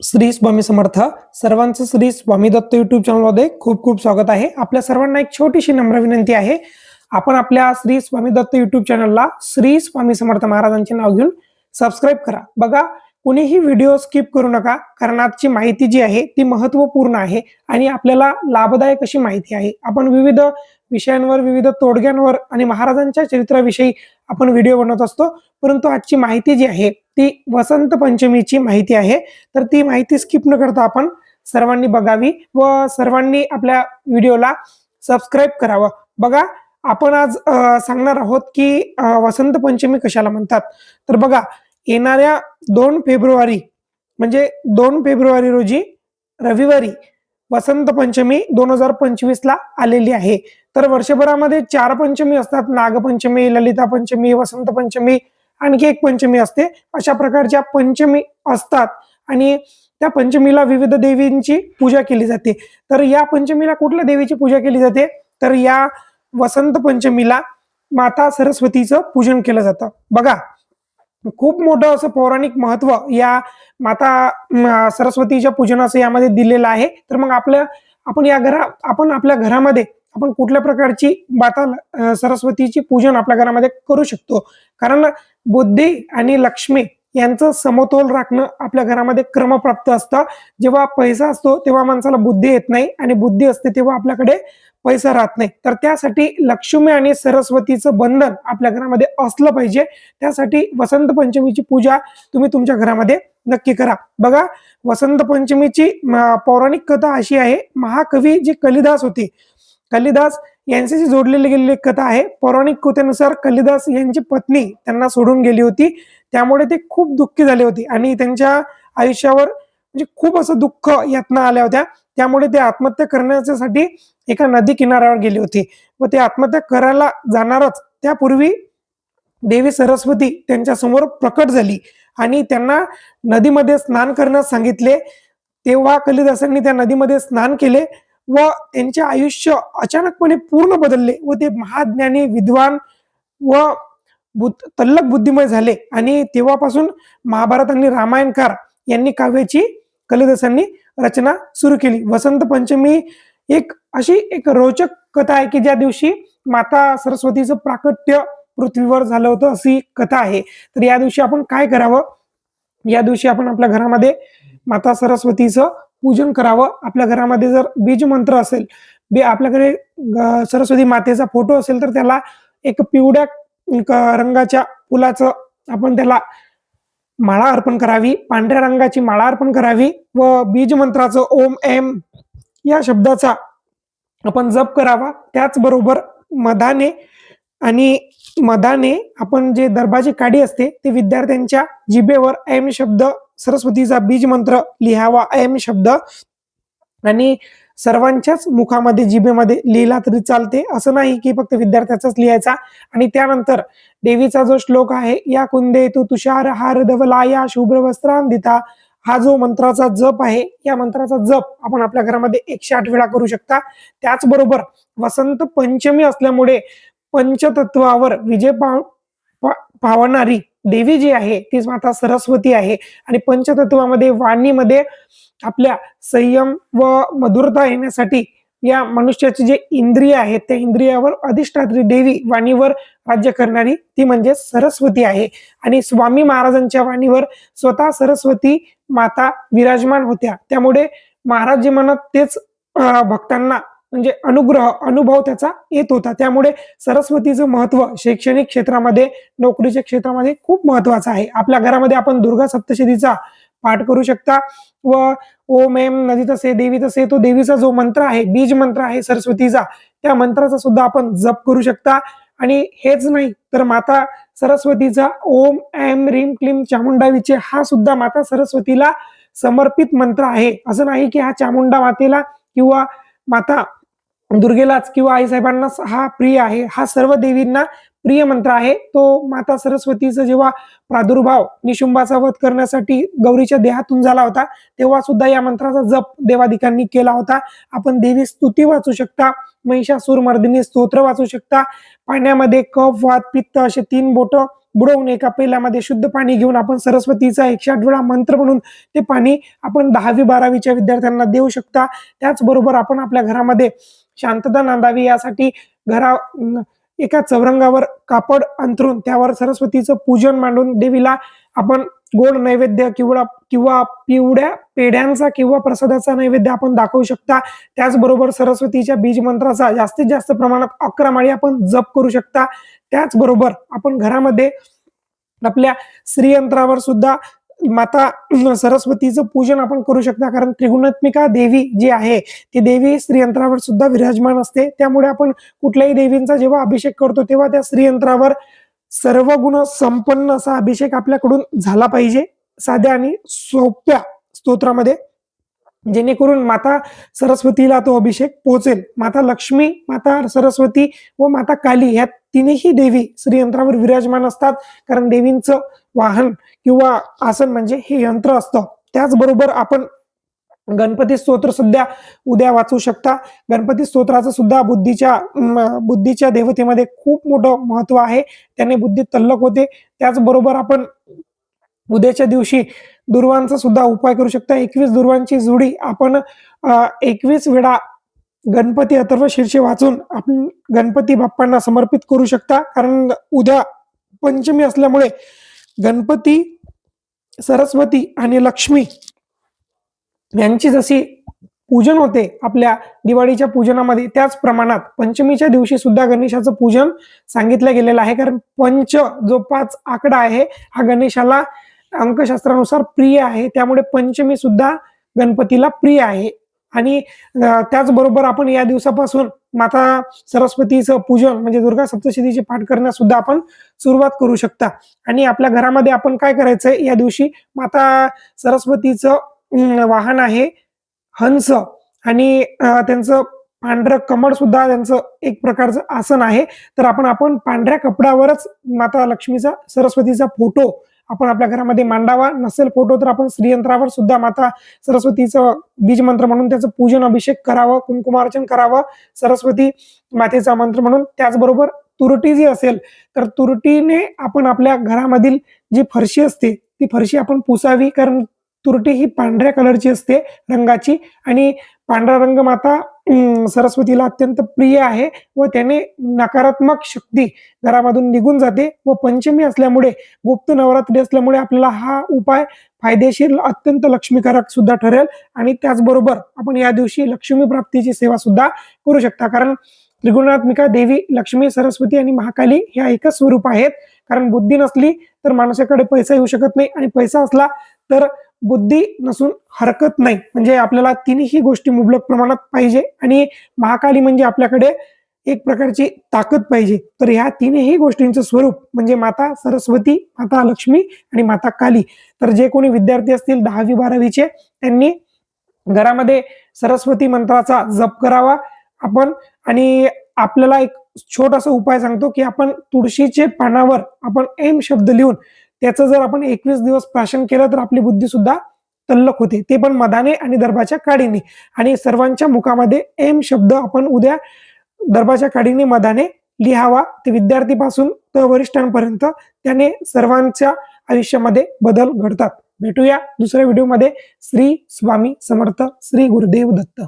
श्री स्वामी समर्थ. सर्वांचं श्री स्वामी दत्त युट्यूब चॅनलमध्ये खूप खूप स्वागत आहे. आपल्या सर्वांना एक छोटीशी नम्र विनंती आहे. आपण आपल्या श्री स्वामी दत्त युट्यूब चॅनलला श्री स्वामी समर्थ महाराजांचे नाव घेऊन सबस्क्राईब करा. बघा कुणीही व्हिडिओ स्किप करू नका कारण आजची माहिती जी आहे ती महत्त्वपूर्ण आहे आणि आपल्याला लाभदायक अशी माहिती आहे. आपण विविध विषयांवर विविध तोडग्यांवर आणि महाराजांच्या चरित्राविषयी आपण व्हिडिओ बनवत असतो. परंतु आजची माहिती जी आहे ती वसंत पंचमीची माहिती आहे. तर ती माहिती स्किप न करता आपण सर्वांनी बघावी व सर्वांनी आपल्या व्हिडिओला सबस्क्राईब करावं. बघा आपण आज सांगणार आहोत की वसंत पंचमी कशाला म्हणतात? तर बघा येणाऱ्या दोन फेब्रुवारी म्हणजे दोन फेब्रुवारी रोजी रविवारी वसंत पंचमी दोन हजार पंचवीस ला आलेली आहे. तर वर्षभरामध्ये चार पंचमी असतात. नागपंचमी ललिता पंचमी वसंत पंचमी आणखी एक पंचमी असते. अशा प्रकारच्या पंचमी असतात आणि त्या पंचमीला विविध देवींची पूजा केली जाते. तर या पंचमीला कुठल्या देवीची पूजा केली जाते? तर या वसंत पंचमीला माता सरस्वतीचं पूजन केलं जातं. बघा खूप मोठं असं पौराणिक महत्त्व या माता सरस्वतीच्या पूजनाचं यामध्ये दिलेलं आहे. तर मग आपल्या आपण या घरा आपण आपल्या घरामध्ये आपण कुठल्या प्रकारची माता सरस्वतीची पूजन आपल्या घरामध्ये करू शकतो? कारण बुद्धी आणि लक्ष्मी यांचं समतोल राखणं आपल्या घरामध्ये क्रमप्राप्त असतं. जेव्हा पैसा असतो तेव्हा माणसाला बुद्धी येत नाही आणि बुद्धी असते तेव्हा आपल्याकडे पैसा राहत नाही. तर त्यासाठी लक्ष्मी आणि सरस्वतीचं बंधन आपल्या घरामध्ये असलं पाहिजे. त्यासाठी वसंत पंचमीची पूजा तुम्ही तुमच्या घरामध्ये नक्की करा. बघा वसंत पंचमीची पौराणिक कथा अशी आहे. महाकवी जे कलिदास होते कलिदास यांच्याशी जोडलेली गेलेली एक कथा आहे. पौराणिक कथेनुसार कलिदास यांची पत्नी त्यांना सोडून गेली होती. त्यामुळे ते खूप दुःखी झाले होते आणि त्यांच्या आयुष्यावर म्हणजे खूप असं दुःख यातना आल्या होत्या. त्यामुळे ते आत्महत्या करण्यासाठी एका नदी किनाऱ्यावर गेले होते. व ते आत्महत्या करायला जाणारच. त्यापूर्वी देवी सरस्वती त्यांच्यासमोर प्रकट झाली आणि त्यांना नदीमध्ये स्नान करण्यास सांगितले. तेव्हा कलिदासांनी त्या नदीमध्ये स्नान केले व त्यांचे आयुष्य अचानकपणे पूर्ण बदलले व ते महाज्ञानी विद्वान व तल्लक बुद्धिमय झाले. आणि तेव्हापासून महाभारत आणि रामायणकार यांनी काव्याची कलिदासांनी रचना सुरू केली. वसंत पंचमी एक अशी एक रोचक कथा आहे की ज्या दिवशी माता सरस्वतीचं प्राकट्य पृथ्वीवर झालं होतं अशी कथा आहे. तर या दिवशी आपण काय करावं? या दिवशी आपण आपल्या घरामध्ये माता सरस्वतीचं पूजन करावं. आपल्या घरामध्ये जर बीज मंत्र असेल बे आपल्याकडे सरस्वती मातेचा फोटो असेल तर त्याला एक पिवळ्या क- रंगाच्या फुलाचं आपण त्याला माळा अर्पण करावी पांढऱ्या रंगाची माळा अर्पण करावी व बीज मंत्राचं ओम एम या शब्दाचा आपण जप करावा. त्याचबरोबर मधाने आणि मधाने आपण जे दरबाजी काडी असते ते विद्यार्थ्यांच्या जिभेवर ऐम शब्द सरस्वतीचा बीज मंत्र लिहावा. ऐम शब्द. आणि सर्वांच्याच मुखामध्ये जिभेमध्ये लिहिला तरी चालते. असं नाही की फक्त विद्यार्थ्याचाच लिहायचा. आणि त्यानंतर देवीचा जो श्लोक आहे या कुंदे तू तुषार हार धवलाया शुभ्र वस्त्रांदिता हा जो मंत्राचा जप आहे या मंत्राचा जप आपण आपल्या घरामध्ये एकशे आठ वेळा करू शकता. त्याचबरोबर वसंत पंचमी असल्यामुळे पंचतत्वावर विजय पाव पा- पावणारी देवी जी आहे तीच माता सरस्वती आहे. आणि पंचतत्वामध्ये वाणीमध्ये आपल्या संयम व मधुरता येण्यासाठी या मनुष्याचे जे इंद्रिय आहेत त्या इंद्रियावर अधिष्ठात्री देवी वाणीवर राज्य करणारी ती म्हणजे सरस्वती आहे. आणि स्वामी महाराजांच्या वाणीवर स्वतः सरस्वती माता विराजमान होत्या. त्यामुळे महाराज जे म्हणत तेच भक्तांना म्हणजे अनुग्रह अनुभव त्याचा येत होता. त्यामुळे सरस्वतीचं महत्त्व शैक्षणिक क्षेत्रामध्ये नोकरीच्या क्षेत्रामध्ये खूप महत्वाचं आहे. आपल्या घरामध्ये आपण दुर्गा सप्तशतीचा पाठ करू शकता व ओम एम नदी तसे देवी तसे तो देवीचा जो मंत्र आहे बीज मंत्र आहे सरस्वतीचा त्या मंत्राचा सुद्धा आपण जप करू शकता. आणि हेच नाही तर माता सरस्वतीचा ओम एम रीम क्लीम चामुंडावीचे हा सुद्धा माता सरस्वतीला समर्पित मंत्र आहे. असं नाही की हा चामुंडा मातेला किंवा माता दुर्गेलाच किंवा आईसाहेबांना हा प्रिय आहे. हा सर्व देवींना प्रिय मंत्र आहे. तो माता सरस्वतीचा जेव्हा प्रादुर्भाव निशुंभाचा वध करण्यासाठी गौरीच्या देहातून झाला होता तेव्हा सुद्धा या मंत्राचा जप देवादिकांनी केला होता. आपण देवी स्तुती वाचू शकता महिषासूर मर्दिनी स्तोत्र वाचू शकता. पाण्यामध्ये कफ वात पित्त असे तीन बोट बुडवून एका पेल्यामध्ये शुद्ध पाणी घेऊन आपण सरस्वतीचा एकशे आठ वेळा मंत्र म्हणून ते पाणी आपण दहावी बारावीच्या विद्यार्थ्यांना देऊ शकता. त्याचबरोबर आपण आपल्या घरामध्ये शांतता नांदावी. यासाठी घरा एका चौरंगावर कापड अंथरून त्यावर सरस्वतीचं पूजन मांडून देवीला आपण गोड नैवेद्य किंवा किंवा पिवड्या पेढ्यांचा किंवा प्रसादाचा नैवेद्य आपण दाखवू शकता. त्याचबरोबर सरस्वतीच्या बीज मंत्राचा जास्तीत जास्त प्रमाणात अकरा माळी आपण जप करू शकता. त्याचबरोबर आपण घरामध्ये आपल्या श्रीयंत्रावर सुद्धा माता सरस्वतीचं पूजन आपण करू शकता. कारण त्रिगुणात्मिका देवी जी आहे ती देवी श्रीयंत्रावर सुद्धा विराजमान असते. त्यामुळे आपण कुठल्याही देवींचा जेव्हा अभिषेक करतो तेव्हा त्या श्रीयंत्रावर सर्व गुण संपन्न असा अभिषेक आपल्याकडून झाला पाहिजे. साध्या आणि सोप्या स्तोत्रामध्ये. जेणेकरून माता सरस्वतीला तो अभिषेक पोहोचेल. माता लक्ष्मी माता सरस्वती व माता काली ह्या तिन्ही देवी श्रीयंत्रावर विराजमान असतात. कारण देवींचं वाहन किंवा आसन म्हणजे हे यंत्र असतं. त्याचबरोबर आपण गणपती स्तोत्र सुद्धा उद्या वाचू शकता. गणपती स्तोत्राचं सुद्धा बुद्धीच्या बुद्धीच्या देवतेमध्ये खूप मोठं महत्त्व आहे. त्याने बुद्धी तल्लक होते. त्याचबरोबर आपण उद्याच्या दिवशी दुर्वांचा सुद्धा उपाय करू शकता. एकवीस दुर्वांची जुडी आपण एकवीस वेळा गणपती अथर्व शीर्षे वाचून आपण गणपती बाप्पांना समर्पित करू शकता. कारण उद्या पंचमी असल्यामुळे गणपती सरस्वती आणि लक्ष्मी यांची जशी पूजन होते आपल्या दिवाळीच्या पूजनामध्ये त्याच प्रमाणात पंचमीच्या दिवशी सुद्धा गणेशाचं पूजन सांगितलं गेलेलं आहे. कारण पंच जो पाच आकडा आहे हा गणेशाला अंकशास्त्रानुसार प्रिय आहे. त्यामुळे पंचमी सुद्धा गणपतीला प्रिय आहे. आणि त्याचबरोबर आपण या दिवसापासून माता सरस्वतीचं पूजन म्हणजे दुर्गा सप्तशतीचे पाठ करण्यास सुद्धा आपण सुरुवात करू शकता. आणि आपल्या घरामध्ये आपण काय करायचंय? या दिवशी माता सरस्वतीचं वाहन आहे हंस आणि त्यांचं पांढरं कमळ सुद्धा त्यांचं एक प्रकारचं आसन आहे. तर आपण आपण पांढऱ्या कपड्यावरच माता लक्ष्मीचा सरस्वतीचा फोटो आपण आपल्या घरामध्ये मांडावा नसेल फोटो तर आपण श्रीयंत्रावर सुद्धा माता सरस्वतीचं बीज मंत्र म्हणून त्याचं पूजन अभिषेक करावं कुंकुमार्चन करावं सरस्वती मातेचा मंत्र म्हणून. त्याचबरोबर तुरटी जी असेल तर तुरटीने आपण आपल्या घरामधील जी फरशी असते ती फरशी आपण पुसावी. कारण तुरटी ही पांढऱ्या कलरची असते रंगाची आणि पांढरा रंग माता सरस्वतीला अत्यंत प्रिय आहे व त्याने नकारात्मक शक्ती घरामधून निघून जाते व पंचमी असल्यामुळे गुप्त नवरात्री असल्यामुळे आपल्याला हा उपाय फायदेशीर अत्यंत लक्ष्मीकारक सुद्धा ठरेल. आणि त्याचबरोबर आपण या दिवशी लक्ष्मी प्राप्तीची सेवा सुद्धा करू शकता. कारण त्रिगुणात्मिका देवी लक्ष्मी सरस्वती आणि महाकाली ह्या एकच स्वरूप आहेत. कारण बुद्धी नसली तर माणसाकडे पैसा येऊ शकत नाही. आणि पैसा असला तर बुद्धी नसून हरकत नाही. म्हणजे आपल्याला तिन्ही गोष्टी मुबलक प्रमाणात पाहिजे आणि महाकाली म्हणजे आपल्याकडे एक प्रकारची ताकद पाहिजे. तर ह्या तिन्ही गोष्टींचं स्वरूप म्हणजे माता सरस्वती माता लक्ष्मी आणि माता काली. तर जे कोणी विद्यार्थी असतील दहावी बारावीचे त्यांनी घरामध्ये सरस्वती मंत्राचा जप करावा. आपण आणि आपल्याला एक छोटासा उपाय सांगतो की आपण तुळशीचे पानावर आपण एम शब्द लिहून त्याचं जर आपण एकवीस दिवस प्राशन केलं तर आपली बुद्धी सुद्धा तल्लक होते. ते पण मधाने आणि दर्भाच्या काडीने. आणि सर्वांच्या मुखामध्ये एम शब्द आपण उद्या दर्भाच्या काडीने मधाने लिहावा. ते विद्यार्थीपासून तर वरिष्ठांपर्यंत त्याने सर्वांच्या आयुष्यामध्ये बदल घडतात. भेटूया दुसऱ्या व्हिडिओमध्ये श्री स्वामी समर्थ श्री गुरुदेव दत्त.